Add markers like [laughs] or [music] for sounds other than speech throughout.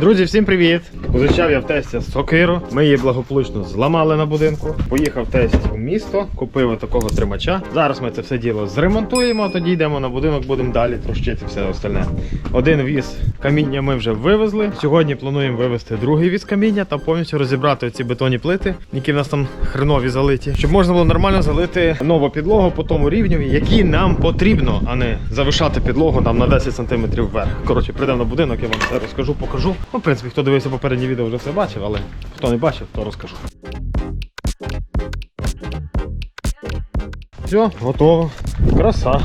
Друзі, всім привіт! Позичав я в тесті сокиру. Ми її благополучно зламали на будинку. Поїхав тесть у місто, купив такого тримача. Зараз ми це все діло зремонтуємо, тоді йдемо на будинок, будемо далі трощити все остальне. Один віз каміння ми вже вивезли. Сьогодні плануємо вивезти другий віз каміння та повністю розібрати ці бетонні плити, які в нас там хренові залиті, щоб можна було нормально залити нову підлогу по тому рівню, який нам потрібно, а не завишати підлогу там на 10 см вверх. Коротше, прийдемо на будинок, я вам все розкажу, покажу. Ну, в принципі, хто дивився попереднє відео, вже все бачив, але хто не бачив, то розкажу. Все, готово. Краса.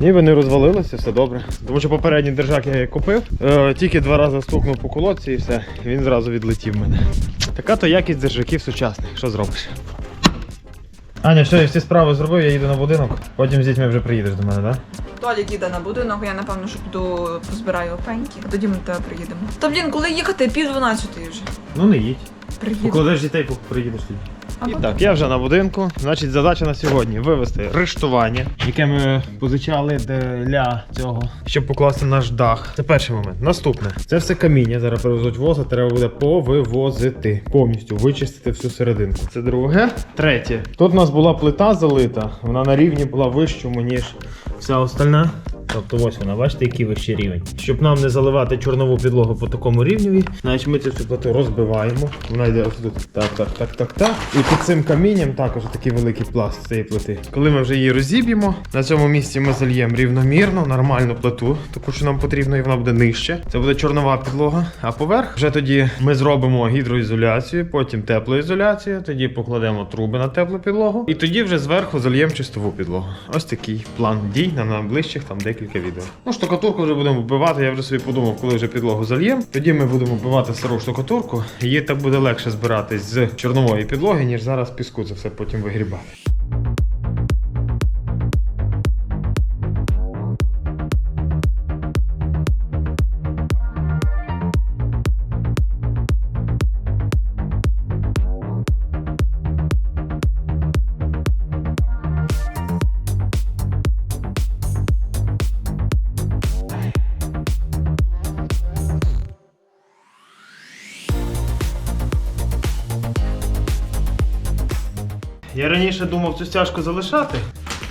Ніби не розвалилося, все добре. Тому що попередній держак я купив, е, тільки два рази стукнув по колодці і все, він зразу відлетів мене. Така то якість держаків сучасних, що зробиш? Аня, все, я всі справи зробив, я їду на будинок. Потім з дітьми вже приїдеш до мене, так? Толік їде на будинок, я напевно, що піду позбираю опеньки, а тоді ми до тебе приїдемо. Та блін, коли їхати? Пів дванадцятої вже. Ну не їдь. Приїду. Покладеш дітей, поки приїдеш тоді. І так, я вже на будинку. Значить, задача на сьогодні вивезти рештування, яке ми позичали для цього, щоб покласти наш дах. Це перший момент. Наступне. Це все каміння. Зараз привезуть воза, треба буде повивозити. Повністю вичистити всю серединку. Це друге. Третє. Тут у нас була плита залита, вона на рівні була вищому, ніж вся остальна. Тобто ось вона, бачите, який вищий рівень. Щоб нам не заливати чорнову підлогу по такому рівневі, значить ми цю всю плиту розбиваємо. Вона йде ось тут. Так, так, так, так, так. І під цим камінням також такий великий пласт цієї плити. Коли ми вже її розіб'ємо, на цьому місці ми зальємо рівномірно, нормальну плиту, таку, що нам потрібно, і вона буде нижче. Це буде чорнова підлога. А поверх вже тоді ми зробимо гідроізоляцію, потім теплоізоляцію, тоді покладемо труби на теплу підлогу, і тоді вже зверху зальємо чистову підлогу. Ось такий план дій на найближчих там декілька відео. Ну, штукатурку вже будемо вбивати. Я вже собі подумав, коли вже підлогу зальємо. Тоді ми будемо вбивати стару штукатурку. Її так буде легше збиратись з чорнової підлоги, ніж зараз піску це все потім вигрібати. Раніше думав цю стяжку залишати,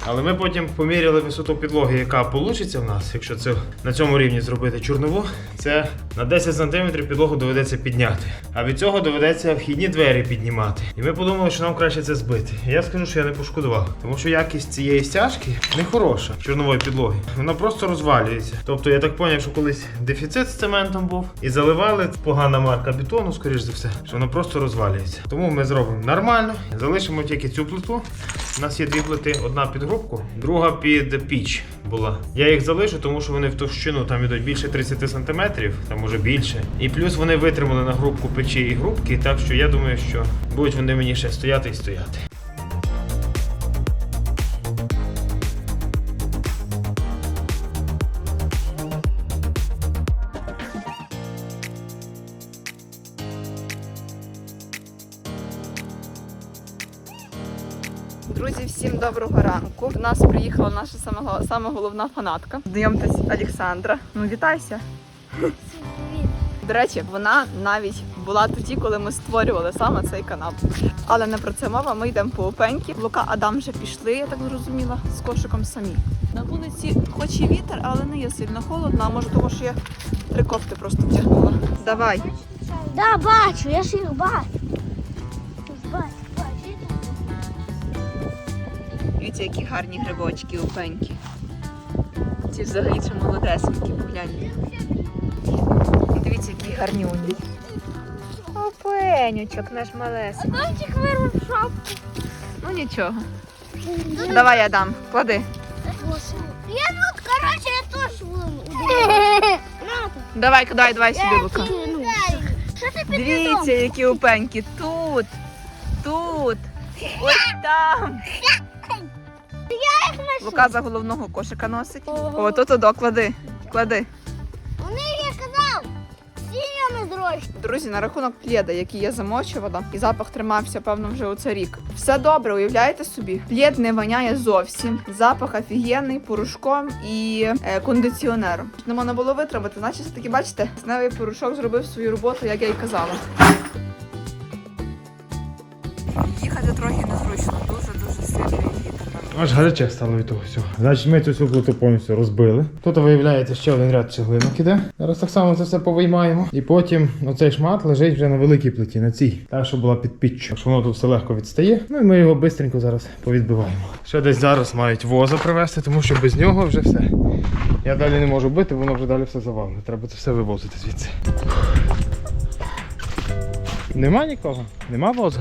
але ми потім поміряли висоту підлоги, яка вийде в нас, якщо це на цьому рівні зробити чорнову. Це на 10 см підлогу доведеться підняти. А від цього доведеться вхідні двері піднімати. І ми подумали, що нам краще це збити. І я скажу, що я не пошкодував, тому що якість цієї стяжки не хороша чорнової підлоги. Вона просто розвалюється. Тобто я так зрозумів, що колись дефіцит з цементом був і заливали погана марка бетону, скоріш за все, що воно просто розвалюється. Тому ми зробимо нормально, залишимо тільки цю плиту. У нас є дві плити: одна під грубку, друга під піч була. Я їх залишу, тому що вони в товщину там ідуть більше 30 см, там може більше. І плюс вони витримали на грубку печі і грубки, так що я думаю, що будуть вони мені ще стояти і стояти. Друзі, всім доброго. До нас приїхала наша сама головна фанатка. Знайомтесь, Олександра. Ну, вітайся. До речі, вона навіть була тоді, коли ми створювали саме цей канал. Але не про це мова. Ми йдемо по опеньки. Лука Адам вже пішли, я так зрозуміла, з кошиком самі. На вулиці, хоч і вітер, але не є сильно холодно. А може, тому що я три кофти просто вдягнула. Давай. Да, бачу, я ж їх. Бачу, бачу. Дивіться, які гарні грибочки опеньки. Ці взагалі ще молодесенькі, погляньте. І дивіться, які гарні уні. Опенючок наш малесенький. Бачиш, вирвав шапку. Ну нічого. Давай я дам, клади. Я тут, короче, я теж вон. [laughs] Давай, давай, давай сюди, Лука. Дивіться, які опеньки. Тут, тут, ось там. [laughs] Лука за головного кошика носить. О, тут туди, клади. Клади. Вони я казав, сінями дощ. Друзі, на рахунок плєда, який я замочувала, і запах тримався, певно, вже оце рік. Все добре, уявляєте собі? Плєд не воняє зовсім. Запах офігенний, порошком і е, кондиціонером. Не можна було витримати. Значить, все таки бачите, сневий порошок зробив свою роботу, як я й казала. Аж гаряче стало від того всього. Значить, ми цю всю плиту повністю розбили. Тут виявляється ще один ряд цеглинок іде. Зараз так само це все повиймаємо. І потім оцей шмат лежить вже на великій плиті, на цій. Та, що була під піччю. Так що воно тут все легко відстає. Ну і ми його швидко зараз повідбиваємо. Ще десь зараз мають воза привезти, тому що без нього вже все. Я далі не можу бити, воно вже далі все завалено. Треба це все вивозити звідси. Нема нікого? Нема воза?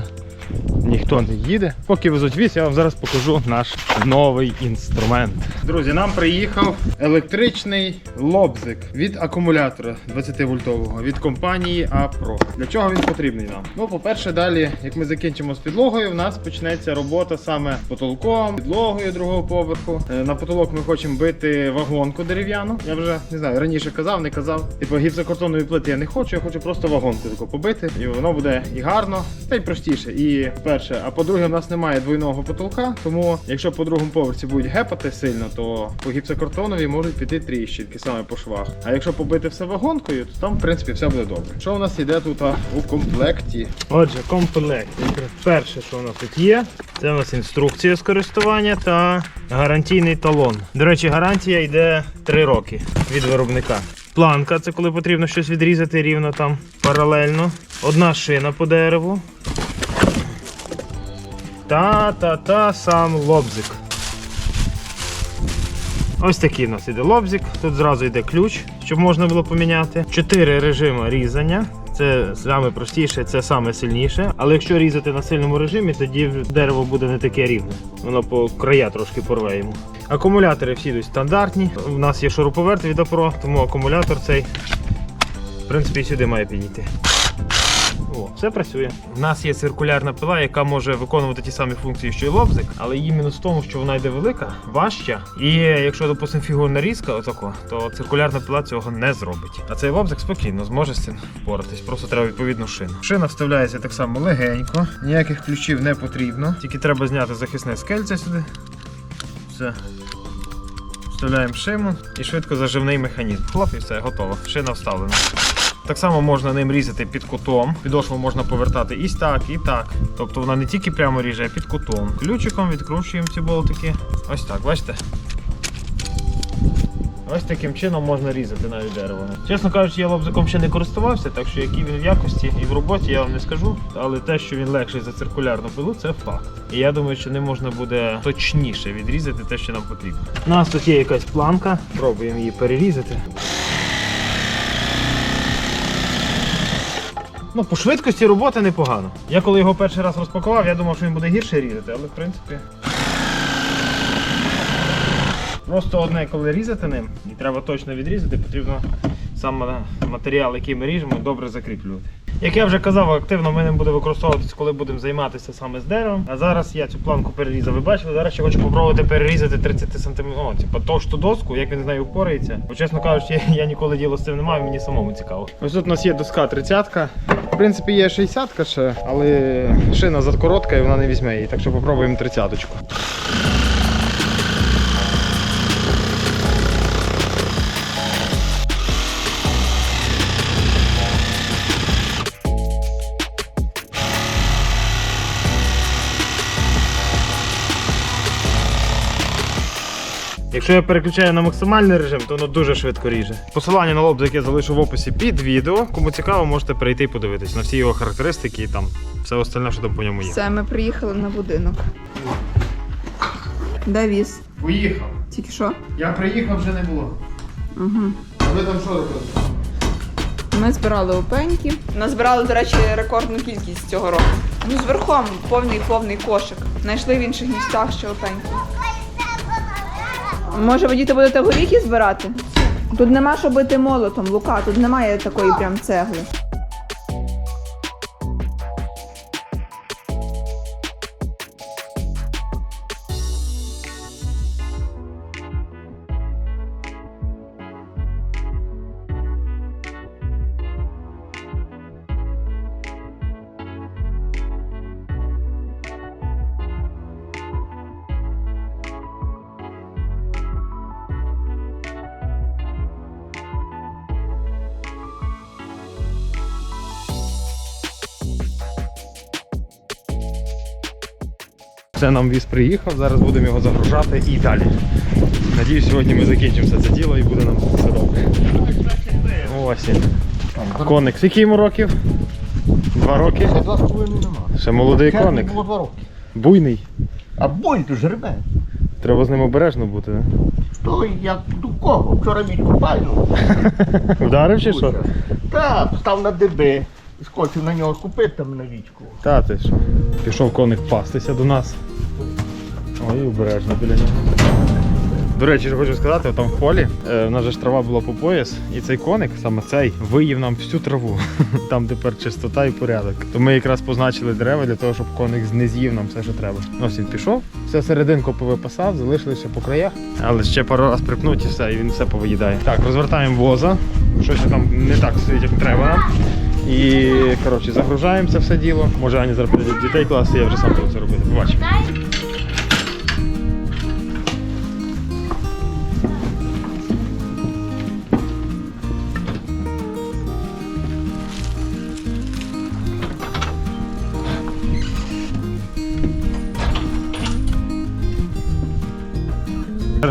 Ніхто не їде. Поки везуть віз, я вам зараз покажу наш новий інструмент. Друзі, нам приїхав електричний лобзик від акумулятора 20-вольтового від компанії APRO. Для чого він потрібний нам? Ну, по-перше, далі, як ми закінчимо з підлогою, в нас почнеться робота саме потолком, підлогою другого поверху. Е, На потолок ми хочемо бити вагонку дерев'яну. Я вже не знаю, раніше казав, не казав. Типу гіпсокартонної плити я не хочу, я хочу просто вагонку побити. І воно буде і гарно, та й простіше. І перше, а по-друге, в нас немає двойного потолка, тому якщо по другому поверсі будуть гепати сильно, то по гіпсокартонові можуть піти тріщинки саме по швах. А якщо побити все вагонкою, то там в принципі все буде добре. Що у нас йде тут а, у комплекті? Отже, комплект. Перше, що у нас тут є, це у нас інструкція з користування та гарантійний талон. До речі, гарантія йде 3 роки від виробника. Планка це коли потрібно щось відрізати рівно там паралельно. Одна шина по дереву. Та-та-та сам лобзик. Ось такий у нас іде лобзик. Тут зразу йде ключ, щоб можна було поміняти. Чотири режими різання. Це саме простіше, це саме сильніше. Але якщо різати на сильному режимі, тоді дерево буде не таке рівне. Воно по края трошки порве йому. Акумулятори всі йдуть стандартні. У нас є шуруповерт від APRO, тому акумулятор цей, в принципі, сюди має підійти. Все працює. У нас є циркулярна пила, яка може виконувати ті самі функції, що й лобзик, але її мінус в тому, що вона йде велика, важча. І якщо, допустимо, фігурна різка, отако, то циркулярна пила цього не зробить. А цей лобзик спокійно зможе з цим впоратись. Просто треба відповідну шину. Шина вставляється так само легенько, ніяких ключів не потрібно. Тільки треба зняти захисне скельце сюди. Все. Вставляємо шину і швидко заживний механізм. Хлоп і все, готово. Шина вставлена. Так само можна ним різати під кутом. Підошву можна повертати і так, і так. Тобто вона не тільки прямо ріже, а під кутом. Ключиком відкручуємо ці болтики. Ось так, бачите? Ось таким чином можна різати навіть дерево. Чесно кажучи, я лобзиком ще не користувався, так що які він в якості і в роботі я вам не скажу. Але те, що він легший за циркулярну пилу, це факт. І я думаю, що ним можна буде точніше відрізати те, що нам потрібно. У нас тут є якась планка, пробуємо її перерізати. Ну, по швидкості роботи непогано. Я коли його перший раз розпакував, я думав, що він буде гірше різати, але в принципі. Просто одне, коли різати ним, і треба точно відрізати, потрібно сам матеріал, який ми ріжемо, добре закріплювати. Як я вже казав, активно ми ним буде використовуватись, коли будемо займатися саме з деревом. А зараз я цю планку перерізав. Ви бачили, зараз ще хочу спробувати перерізати 30 см, ну, типу, товсту доску, як він з нею впорається. Бо, чесно кажучи, я, я ніколи діло з цим не маю, мені самому цікаво. Ось тут у нас є доска 30-ка. В принципі, є 60-ка ще, але шина закоротка і вона не візьме її, так що попробуємо 30-ку. Якщо я переключаю на максимальний режим, то воно дуже швидко ріже. Посилання на лобзик я залишу в описі під відео. Кому цікаво, можете перейти і подивитись на всі його характеристики і там все остальне, що там по ньому є. Все, ми приїхали на будинок. Де віз? Поїхав. Тільки що? Я приїхав, вже не було. Угу. А ви там що робили? Ми збирали опеньки. Назбирали, до речі, рекордну кількість цього року. Ну, з верхом повний повний кошик. Знайшли в інших місцях ще опеньки. Може, ви діти будете горіхи збирати? Тут нема що бити молотом, Лука, тут немає такої прям цегли. Все, нам віз приїхав, зараз будемо його загружати і далі. Надіюсь, сьогодні ми закінчимо все це діло і буде нам все добре. Ось він. Коник. Скільки йому років? Два роки. Це два з половиною нема. Ще молодий Червень коник. було два роки. Буйний. А боль то жеребе. Треба з ним обережно бути. не? То я до кого? Вчора вічку пальну. [laughs] Вдарив чи що? Та, став на ДБ. Скочив на нього купити там на вічку. Та ти що? Пішов коник пастися до нас. Ой, обережно біля нього. До речі, що хочу сказати, там в полі е, в нас же ж трава була по пояс, і цей коник, саме цей, виїв нам всю траву. [laughs] Там тепер чистота і порядок. То ми якраз позначили дерева для того, щоб коник не з'їв нам все, що треба. Ось він пішов, все серединку повипасав, залишилися по краях, але ще пару раз припнуть і все, і він все повиїдає. Так, розвертаємо воза. Щось там не так стоїть, як треба. І коротше, загружаємося все діло. Може Аня зараз дітей класти, я вже сам буду це робити. Побачимо.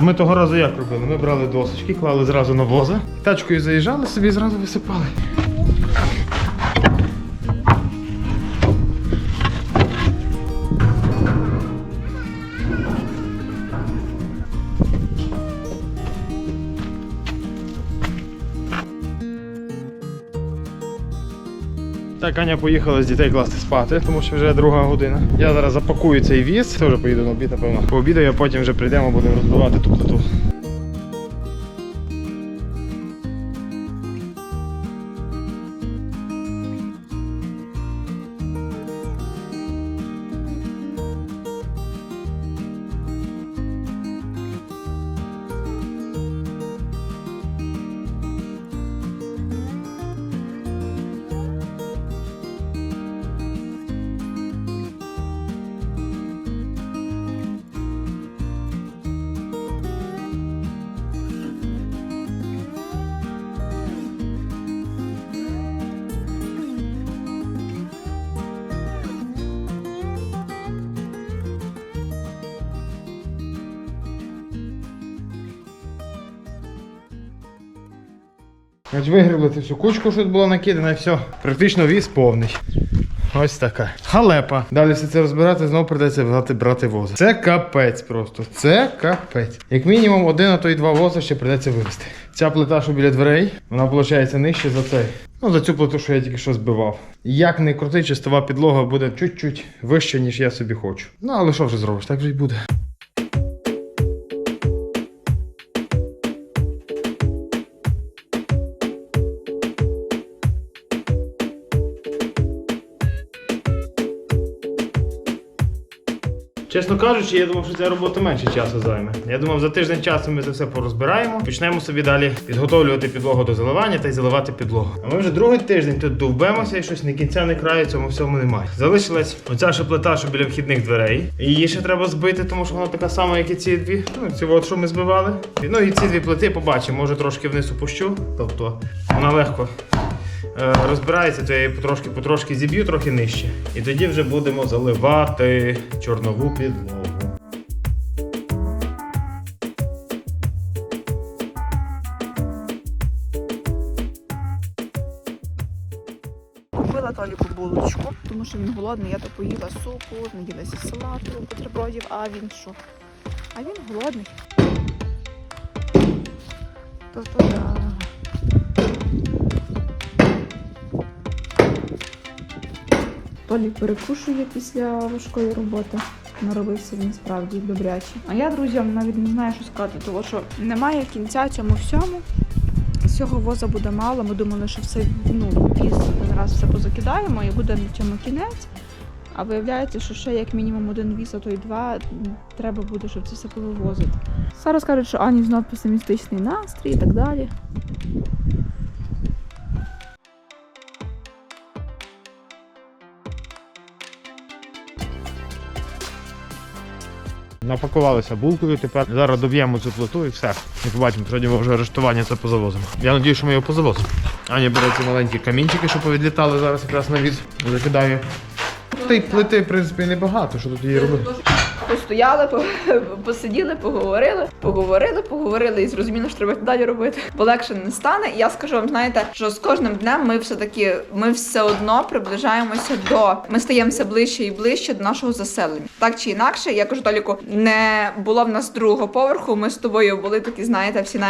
Ми того разу як робили? Ми брали досочки, клали зразу на воза, тачкою заїжджали, собі зразу висипали. Аня поїхала з дітей класти спати, тому що вже друга година. Я зараз запакую цей віз, теж поїду на обід, напевно. По обіду я потім вже прийдемо, будемо розбивати ту плиту. Ось вигрібли цю всю кучку, що тут було накидано, і все. Практично віз повний. Ось така. Халепа. Далі все це розбирати, знову придеться брати, брати вози. Це капець просто. Це капець. Як мінімум один, а то й два вози ще придеться вивезти. Ця плита, що біля дверей, вона виходить нижче за цей. Ну, за цю плиту, що я тільки що збивав. Як не крути, чистова підлога буде чуть-чуть вище, ніж я собі хочу. Ну, але що вже зробиш, так вже й буде. Чесно кажучи, я думав, що ця робота менше часу займе. Я думав, за тиждень часу ми це все порозбираємо. Почнемо собі далі підготовлювати підлогу до заливання та й заливати підлогу. А ми вже другий тиждень тут довбемося і щось ні кінця, ні краю цьому всьому немає. Залишилась оця ще плита, що біля вхідних дверей. Її ще треба збити, тому що вона така сама, як і ці дві. Ну, ці от, що ми збивали. Ну і ці дві плити побачимо. Може трошки вниз опущу. Тобто вона легко розбирається, то я її потрошки-потрошки зіб'ю трохи нижче. І тоді вже будемо заливати чорнову підлогу. Купила Толіку булочку, тому що він голодний. Я то поїла супу, наділася салату, бутербродів, а він що? А він голодний. То-то да. Толік перекушує після важкої роботи. Наробився він справді добряче. А я, друзі, вам навіть не знаю, що сказати, тому що немає кінця цьому всьому. Цього воза буде мало. Ми думали, що все ну, віз зараз все позакидаємо і буде на цьому кінець. А виявляється, що ще як мінімум один віз, а то й два треба буде, щоб це все повивозити. Зараз кажуть, що Ані знов песимістичний настрій і так далі. Напакувалися булкою, тепер зараз доб'ємо цю плиту і все. І побачимо, сьогодні ми вже арештування це позавозимо. Я сподіваюся, що ми його позавозимо. Аня бере ці маленькі камінчики, що повідлітали зараз якраз на віз. Закидаю. Та й плити, в принципі, небагато, що тут її робити. Постояли, посиділи, поговорили, поговорили, поговорили і зрозуміли, що треба далі робити. Бо легше не стане. І я скажу вам, знаєте, що з кожним днем ми все таки ми все одно приближаємося до ми стаємо все ближче і ближче до нашого заселення. Так чи інакше, я кажу Толіку, не було в нас другого поверху. Ми з тобою були такі, знаєте, всі на,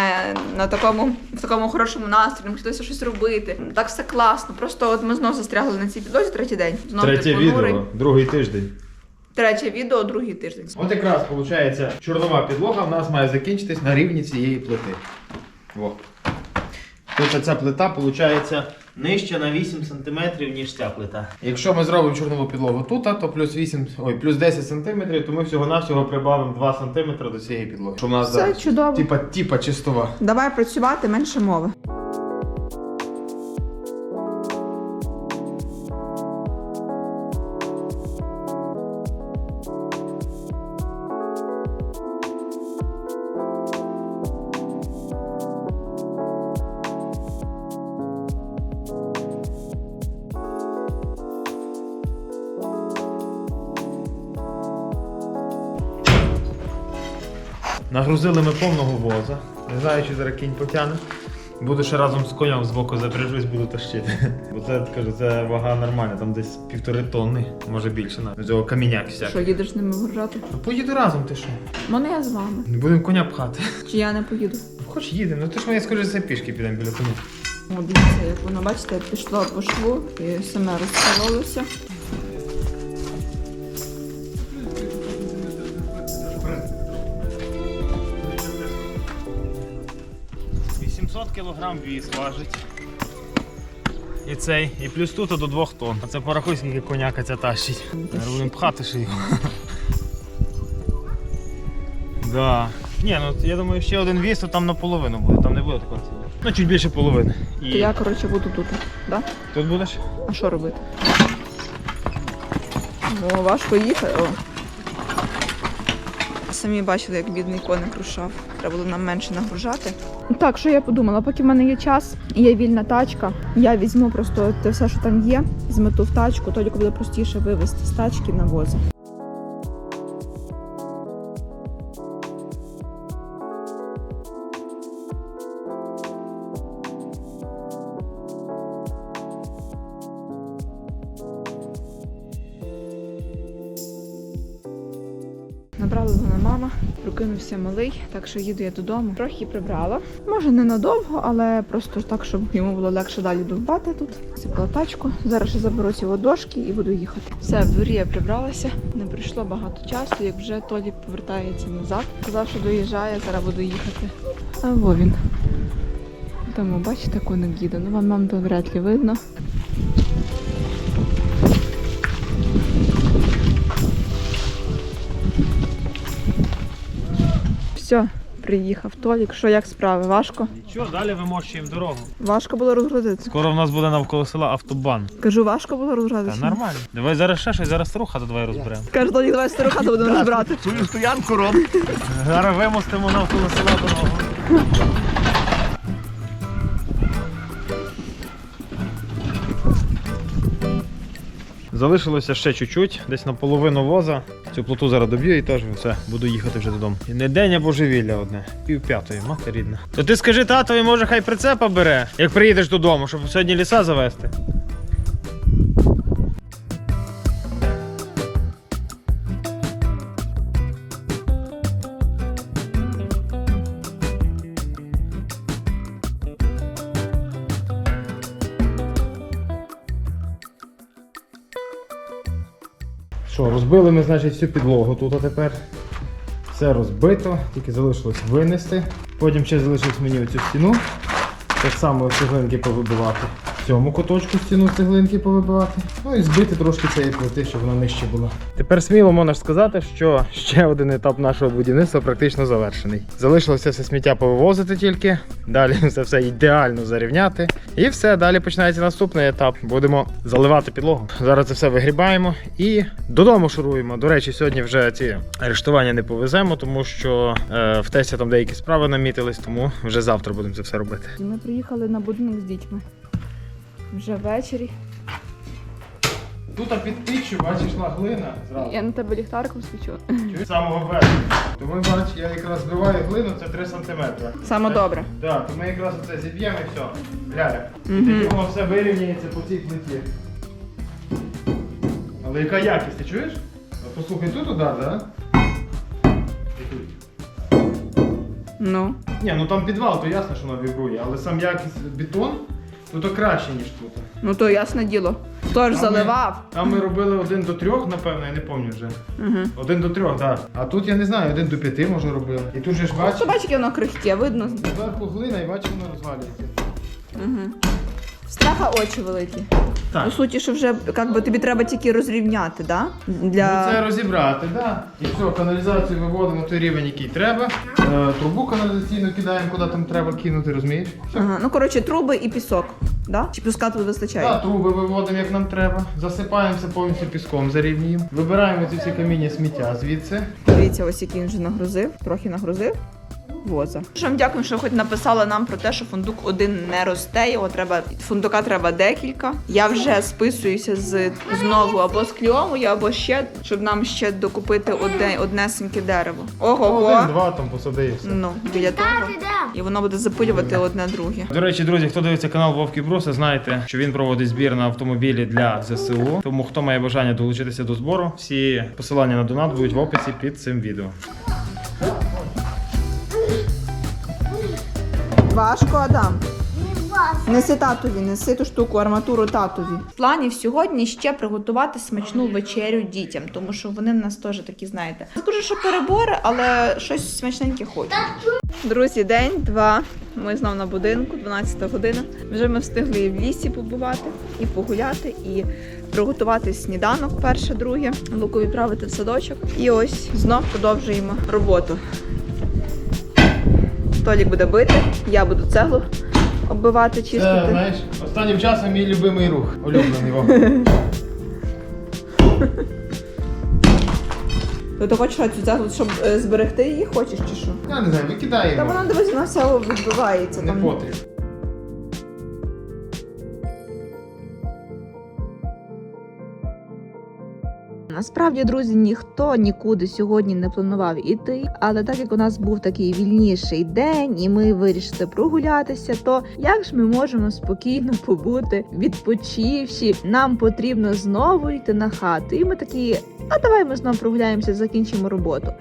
на такому в такому хорошому настрої, хотілося щось робити. Так все класно. Просто от ми знову застрягли на цій підлозі третій день. Знову Третє відео, другий тиждень. Третє відео, другий тиждень. От якраз виходить, чорнова підлога в нас має закінчитись на рівні цієї плити. Во. Тут ця плита виходить нижче на 8 см, ніж ця плита. Якщо ми зробимо чорнову підлогу тут, то плюс 8, ой, плюс 10 см, то ми всього-навсього прибавимо 2 см до цієї підлоги. Що в нас Все зараз чудово. типа, типа чистова. Давай працювати менше мови. Нагрузили ми повного воза. Не знаю, чи зараз кінь потягне. Буду ще разом з конем з боку запряжусь, буду тащити. Бо це кажу, це вага нормальна, там десь півтори тонни, може більше навіть. Цього каміняк Що їдеш з ними вгружати? Ну, Поїду разом, ти що? Мене я з вами. Не будемо коня пхати. Чи я не поїду? Хоч їдемо, ну ти ж мені скажи, за пішки підемо біля коня. О, дивіться, як воно, бачите, пішло по шву і саме розкололося. І 700 кг віз важить. І цей, і плюс тут до 2 тонн. А це порахуй, скільки коняка ця тащить. Будемо пхати ще його. Да. Ні, ну я думаю, ще один віз, то там наполовину буде, там не буде такого цілого. Ну, чуть більше половини. То я, коротше, буду тут. Да? тут будеш? А що робити? О, важко їхати. О. Самі бачили, як бідний коник рушав. Треба було нам менше нагружати. Так, що я подумала, поки в мене є час є вільна тачка, я візьму просто те все, що там є, змету в тачку, тоді буде простіше вивезти з тачки на вози. Прокинувся малий, так що їду я додому. Трохи прибрала. Може не надовго, але просто так, щоб йому було легше далі довбати тут. Сипала тачку. Зараз ще заберу ці дошки і буду їхати. Все, в дворі я прибралася. Не пройшло багато часу, як вже Толік повертається назад. Сказав, що доїжджає, зараз буду їхати. А во він. Тому бачите, коник їде. Ну вам мам то вряд ли видно. Приїхав Толік. Що як справи? Важко? Нічого, далі вимощуємо дорогу. Важко було розгрузитися. Скоро в нас буде навколо села автобан. Кажу, важко було Та нормально. Давай зараз ще щось, зараз стару хату давай розберемо. Каже, Толік, давай стару хату будемо розбирати. Свою стоянку робимо. Зараз вимостимо навколо села дорогу. Залишилося ще чуть-чуть, десь на половину воза. Цю плоту зараз доб'ю і теж все, буду їхати вже додому. І не день, а божевілля одне. Пів п'ятої, мати рідна. То ти скажи татові, може хай прицепа бере, як приїдеш додому, щоб сьогодні ліса завести. Що, розбили ми, значить, всю підлогу тут а тепер. Все розбито, тільки залишилось винести. Потім ще залишилось мені оцю стіну. Так само цеглинки повибивати. Цьому куточку стіну цеглинки повибивати. Ну і збити трошки цієї плити, щоб вона нижче була. Тепер сміло можна сказати, що ще один етап нашого будівництва практично завершений. Залишилося все сміття повивозити тільки. Далі [laughs] це все ідеально зарівняти. І все, далі починається наступний етап. Будемо заливати підлогу. Зараз це все вигрібаємо і додому шуруємо. До речі, сьогодні вже ці арештування не повеземо, тому що е, в тесті там деякі справи намітились, тому вже завтра будемо це все робити. Ми приїхали на будинок з дітьми. Вже ввечері. Тут під піччю, бачиш, йшла глина зразу. Я на тебе ліхтариком свічу. Чуєш? З самого верху. Тому бач, я якраз збиваю глину, це 3 см. Саме добре. Так, то ми якраз оце зіб'ємо і все. Ляля. Мгм. І тоді воно все вирівняється по цій плиті. Але яка якість, ти чуєш? От Послухай, тут удар, так? Ну. Ні, ну там підвал, то ясно, що воно вібрує, але сам якість бетон, то то краще, ніж тут. Ну то ясне діло. Тож Там ми- заливав? Там ми робили один до трьох, напевно, я не пам'ятаю вже. Угу. Один до трьох, так. А тут я не знаю, один до п'яти може робили. І тут же ж бачиш, Що бачиш, як воно крихке, видно. зверху глина і бачиш, воно розвалюється. Угу. Страха очі великі. Так. У суті, що вже як би тобі треба тільки розрівняти, да? Для... Ну, це розібрати. Да. І все, каналізацію виводимо той рівень, який треба. Е, трубу каналізаційну кидаємо, куди там треба кинути, розумієш? Ага. Ну, коротше, труби і пісок. Да? Чи піска тут вистачає? Так, труби виводимо, як нам треба. Засипаємо все повністю піском, зарівнюємо. Вибираємо ці всі каміння сміття звідси. Дивіться, ось який він вже нагрузив, трохи нагрузив. Воза. Що вам дякую, що хоч написали нам про те, що фундук один не росте, його треба фундука треба декілька. Я вже списуюся з знову або з кльому, або ще, щоб нам ще докупити одне однесеньке дерево. Ого, Один-два там посади і все. ну біля того. І воно буде запилювати одне друге. До речі, друзі, хто дивиться канал Вовки Броси, знаєте, що він проводить збір на автомобілі для ЗСУ. Тому хто має бажання долучитися до збору, всі посилання на донат будуть в описі під цим відео. Важко, Адам. Неси татові, неси ту штуку, арматуру татові. В планів сьогодні ще приготувати смачну вечерю дітям, тому що вони в нас теж такі, знаєте. Не скажу, що перебори, але щось смачненьке хочуть. Друзі, день, два. Ми знов на будинку, 12 година. Вже ми встигли і в лісі побувати, і погуляти, і приготувати сніданок перше, друге, луку відправити в садочок. І ось знов продовжуємо роботу. Толік буде бити, я буду цеглу оббивати, Це, чистити. знаєш, останнім часом мій любимий рух. Улюблений Вов. То [laughs] ти хочеш цю цеглу, щоб е, зберегти її, хочеш чи що? Я не знаю, Та викидаємо. вона дивись, вона вся відбивається. Не Там. потрібно. Насправді, друзі, ніхто нікуди сьогодні не планував іти. Але так як у нас був такий вільніший день, і ми вирішили прогулятися, то як ж ми можемо спокійно побути, відпочивши? Нам потрібно знову йти на хату. І ми такі, а давай ми знову прогуляємося, закінчимо роботу.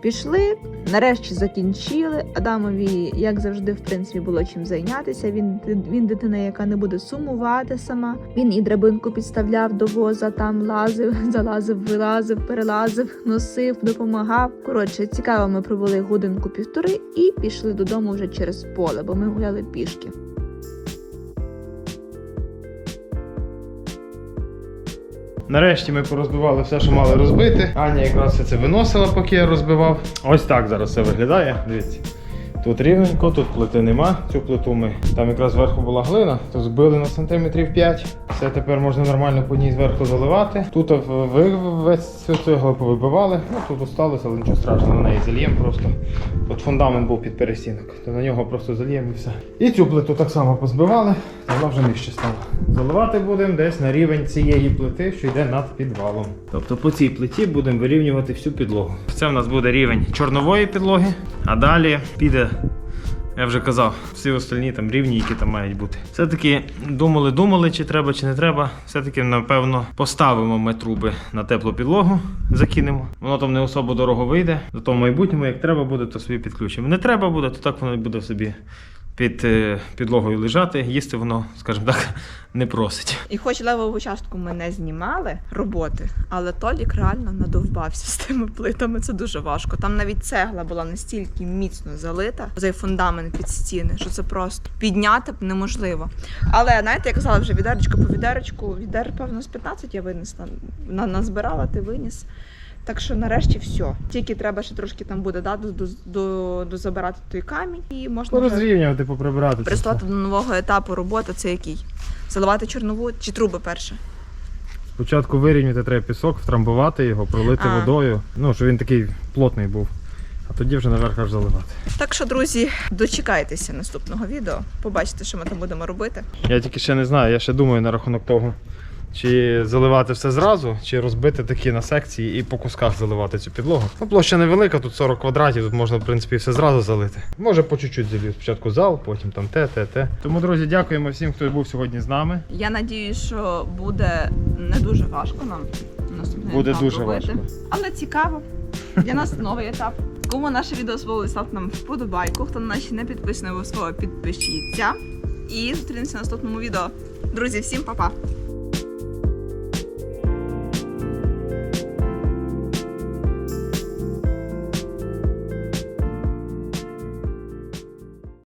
Пішли, нарешті закінчили. Адамові, як завжди, в принципі, було чим зайнятися. Він, він дитина, яка не буде сумувати сама. Він і драбинку підставляв до воза, там лазив, [laughs] залазив, вилазив, перелазив, носив, допомагав. Коротше, цікаво, ми провели годинку півтори і пішли додому вже через поле, бо ми гуляли пішки. Нарешті ми порозбивали все, що мали розбити. Аня якраз все це виносила, поки я розбивав. Ось так зараз все виглядає. Дивіться. Тут рівненько, тут плити нема. Цю плиту ми там якраз зверху була глина, то збили на сантиметрів 5. Все тепер можна нормально по ній зверху заливати. Тут весь цю цеглу повибивали. Ну тут осталось, але нічого страшного, на неї зальємо просто. Тут фундамент був під перестінок, то на нього просто зальємо і все. І цю плиту так само позбивали, вона вже нижче стала. Заливати будемо десь на рівень цієї плити, що йде над підвалом. Тобто по цій плиті будемо вирівнювати всю підлогу. Це в нас буде рівень чорнової підлоги, а далі піде. Я вже казав, всі остальні там рівні, які там мають бути. Все-таки думали, думали, чи треба, чи не треба. Все-таки, напевно, поставимо ми труби на теплу підлогу, закинемо. Воно там не особо дорого вийде. Зато в майбутньому, як треба буде, то собі підключимо. Не треба буде, то так воно буде собі під е, підлогою лежати. Їсти воно, скажімо так, [laughs] не просить. І хоч левову частку ми не знімали роботи, але Толік реально надовбався з тими плитами. Це дуже важко. Там навіть цегла була настільки міцно залита, цей фундамент під стіни, що це просто підняти б неможливо. Але знаєте, я казала вже відеречко по відеречку, відер, певно, з 15 я винесла. На, назбирала, ти виніс. Так що нарешті все. Тільки треба ще трошки там буде да, до, до, до, дозабирати той камінь і можна вже Порозрівнювати, поприбирати. приступати до нового етапу роботи. Це який? Заливати чорнову чи труби перше? Спочатку вирівняти треба пісок, втрамбувати його, пролити А. водою. Ну, щоб він такий плотний був. А тоді вже наверх аж заливати. Так що, друзі, дочекайтеся наступного відео. Побачите, що ми там будемо робити. Я тільки ще не знаю, я ще думаю на рахунок того, чи заливати все зразу, чи розбити такі на секції і по кусках заливати цю підлогу. Ну, площа невелика, тут 40 квадратів, тут можна, в принципі, все зразу залити. Може по чуть-чуть залью. Спочатку зал, потім там те, те, те. Тому, друзі, дякуємо всім, хто був сьогодні з нами. Я надіюсь, що буде не дуже важко нам наступний Буде етап дуже робити. важко. Але цікаво. Для нас новий етап. Кому наше відео сподобалось, ставте нам вподобайку. Хто на ще не підписаний, обов'язково підпишіться. І зустрінемося в наступному відео. Друзі, всім па-па!